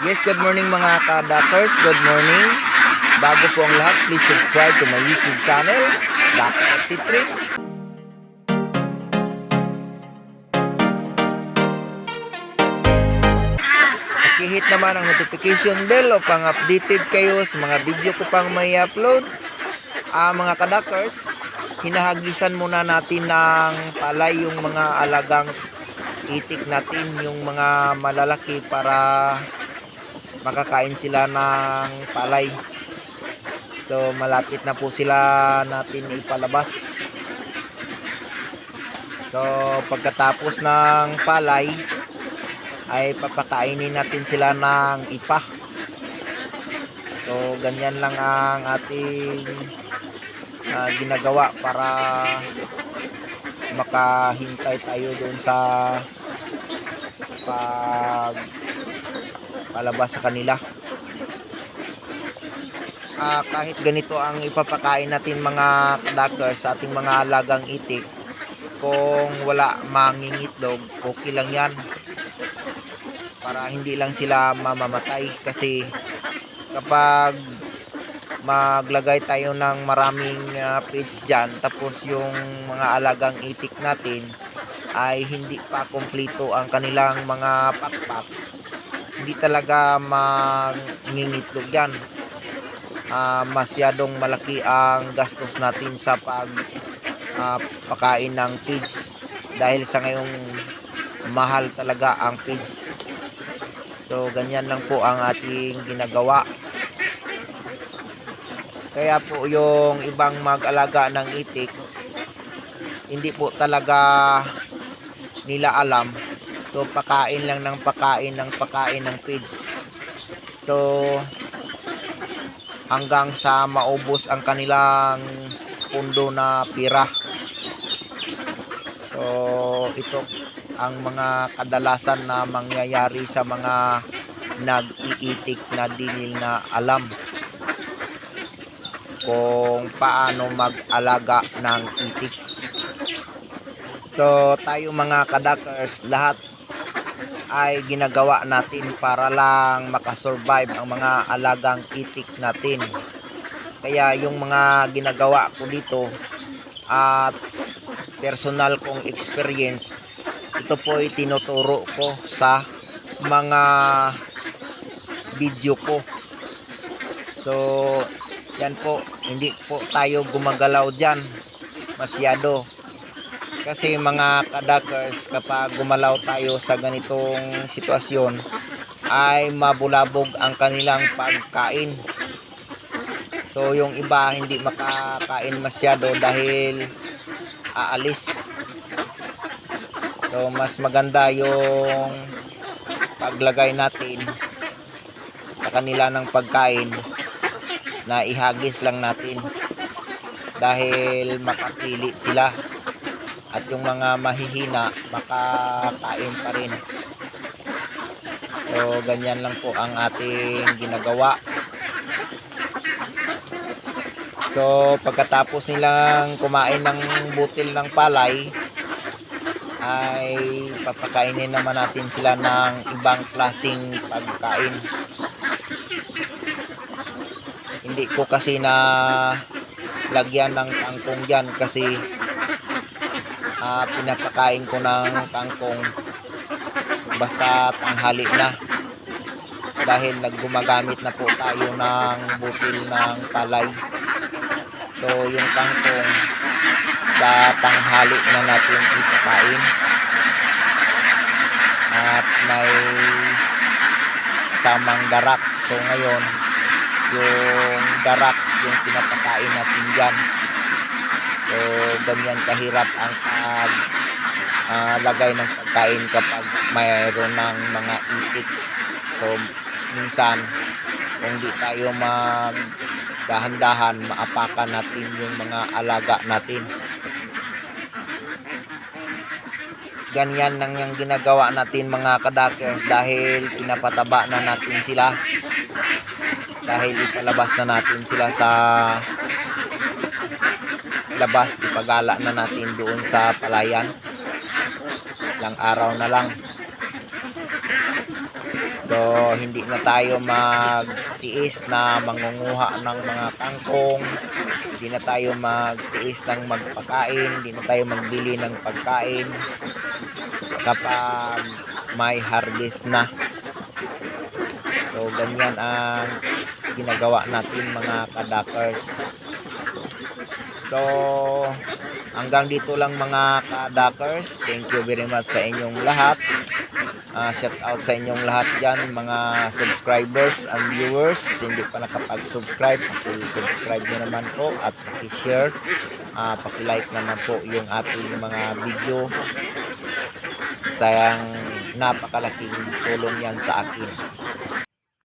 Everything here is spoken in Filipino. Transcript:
Yes, good morning mga ka-Dakers. Good morning. Bago po ang lahat, please subscribe to my YouTube channel, Dak43. Pakihit naman ang notification bell upang updated kayo sa mga video ko pang may upload. Ah, mga kadakers, hinahagisan muna natin ng palay yung mga alagang itik natin, yung mga malalaki para makakain sila ng palay. So malapit na po sila natin ipalabas. So pagkatapos ng palay ay papakainin natin sila ng ipa. So ganyan lang ang ating ah, ginagawa para makahintay tayo doon sa pag palabas sa kanila. Ah, kahit ganito ang ipapakain natin mga kadakers sa ating mga alagang itik, kung wala mangingitlog, okay lang yan. Para hindi lang sila mamamatay kasi kapag maglagay tayo ng maraming uh, feeds dyan tapos yung mga alagang itik natin ay hindi pa kumpleto ang kanilang mga pakpak hindi talaga mangingitlog yan. Ah, masyadong malaki ang gastos natin sa pag ah, pakain ng feeds dahil sa ngayong mahal talaga ang feeds so ganyan lang po ang ating ginagawa. Kaya po yung ibang mag-alaga ng itik, hindi po talaga nila alam. So pakain lang ng pakain ng pakain ng feeds. So hanggang sa maubos ang kanilang pundo na pira. So ito ang mga kadalasan na mangyayari sa mga nag-iitik na dinil na alam kung paano mag-alaga ng itik. So, tayo mga kadakers, lahat ay ginagawa natin para lang makasurvive ang mga alagang itik natin. Kaya yung mga ginagawa ko dito at personal kong experience, ito po ay tinuturo ko sa mga video ko. So, yan po, hindi po tayo gumagalaw dyan masyado. Kasi mga kadakers, kapag gumalaw tayo sa ganitong sitwasyon, ay mabulabog ang kanilang pagkain. So yung iba hindi makakain masyado dahil aalis. So mas maganda yung paglagay natin sa kanila ng pagkain na ihagis lang natin dahil makapili sila at yung mga mahihina makakain pa rin. So ganyan lang po ang ating ginagawa. So pagkatapos nilang kumain ng butil ng palay ay papakainin naman natin sila ng ibang klasing pagkain. Hindi ko kasi na lagyan ng kangkong dyan kasi ah, pinapakain ko ng kangkong. Basta tanghali na. Dahil naggumagamit na po tayo ng butil ng palay. So yung kangkong sa tanghali na natin ipakain. At may samang darak. So ngayon yung darak yung pinapakain natin dyan so ganyan kahirap ang pag ah, lagay ng pagkain kapag mayroon ng mga itik. So minsan kung di tayo mag dahan-dahan maapakan natin yung mga alaga natin. Ganyan lang yung ginagawa natin mga kadakers dahil pinapataba na natin sila. Dahil ipalabas na natin sila sa labas ipagala na natin doon sa palayan lang araw na lang So, hindi na tayo magtiis na mangunguha ng mga kangkong. Hindi na tayo magtiis ng magpakain. Hindi na tayo magbili ng pagkain kapag may harvest na. So, ganyan ang ginagawa natin mga kadakers. So, hanggang dito lang mga kadakers. Thank you very much sa inyong lahat. Ah, shout out sa inyong lahat dyan, mga subscribers and viewers. Hindi pa nakapag-subscribe, paki-subscribe nyo naman po at paki-share. Ah, paki-like naman po yung ating mga video. Sayang napakalaking tulong yan sa akin.